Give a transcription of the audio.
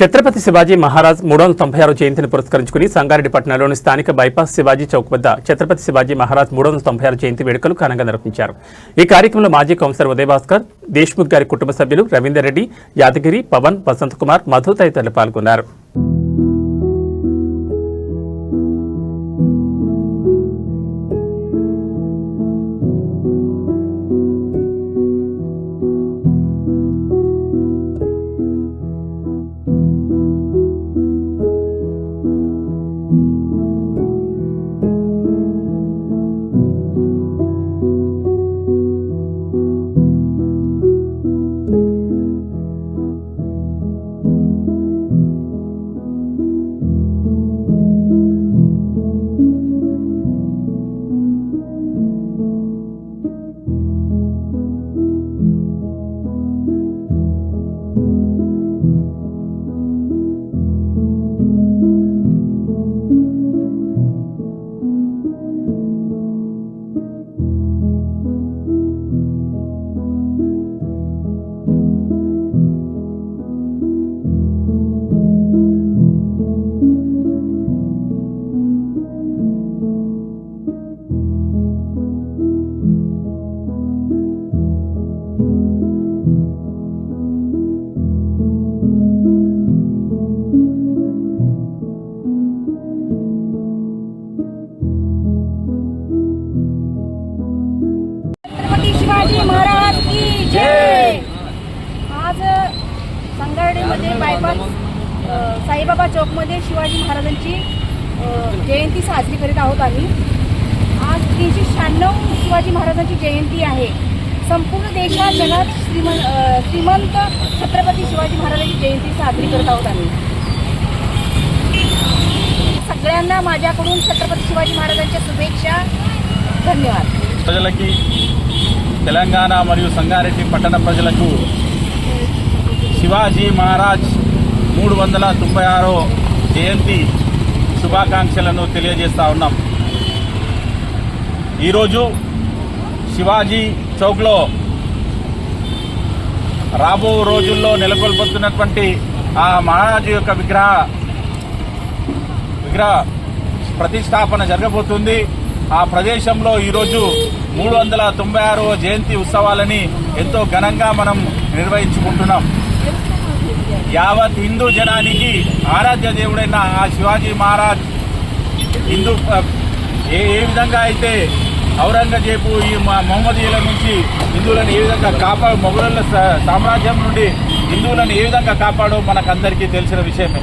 ఛత్రపతి శివాజీ మహారాజ్ మూడు వందల తొంభై ఆరు జయంతిని పురస్కరించుకుని సంగారెడ్డి పట్టణంలోని స్థానిక బైపాస్ శివాజీ చౌక్ వద్ద ఛత్రపతి శివాజీ మహారాజ్ మూడు వందల తొంభై ఆరు జయంతి వేడుకలు ఘనంగా నిర్వహించారు. ఈ కార్యక్రమంలో మాజీ కౌన్సిలర్ ఉదయభాస్కర్ దేశ్ముఖ్ గారి కుటుంబ సభ్యులు రవీందర్ రెడ్డి యాదగిరి పవన్ వసంత్ కుమార్ మధు తదితరులు పాల్గొన్నారు. छत्रपती शिवाजी महाराज की जय. आज संगारडेमध्ये बायपास साईबाबा चौकमध्ये शिवाजी महाराजांची जयंती साजरी करीत आहोत आम्ही. आज तीनशे शहाण्णव शिवाजी महाराजांची जयंती आहे. संपूर्ण देशात जगात श्रीमंत श्रीमंत छत्रपती शिवाजी महाराजांची जयंती साजरी करत आहोत आम्ही. सगळ्यांना माझ्याकडून छत्रपती शिवाजी महाराजांच्या शुभेच्छा. धन्यवाद. की తెలంగాణ మరియు సంగారెడ్డి పట్టణ ప్రజలకు శివాజీ మహారాజ్ మూడు వందల తొంభై ఆరో జయంతి శుభాకాంక్షలను తెలియజేస్తా ఉన్నాం. ఈరోజు శివాజీ చౌక్లో రాబో రోజుల్లో నెలకొల్పుతున్నటువంటి ఆ మహారాజు యొక్క విగ్రహ విగ్రహ ప్రతిష్టాపన జరగబోతుంది. ఆ ప్రదేశంలో ఈరోజు మూడు వందల తొంభై ఆరవ జయంతి ఉత్సవాలని ఎంతో ఘనంగా మనం నిర్వహించుకుంటున్నాం. యావత్ హిందూ జనానికి ఆరాధ్య దేవుడైన ఆ శివాజీ మహారాజ్ హిందూ ఏ ఏ విధంగా అయితే ఔరంగజేబు ఈ మ- మహమ్మదీయుల నుంచి హిందువులను ఏ విధంగా కాపాడు మొఘలుల సామ్రాజ్యం నుండి హిందువులను ఏ విధంగా కాపాడో మనకందరికీ తెలిసిన విషయమే.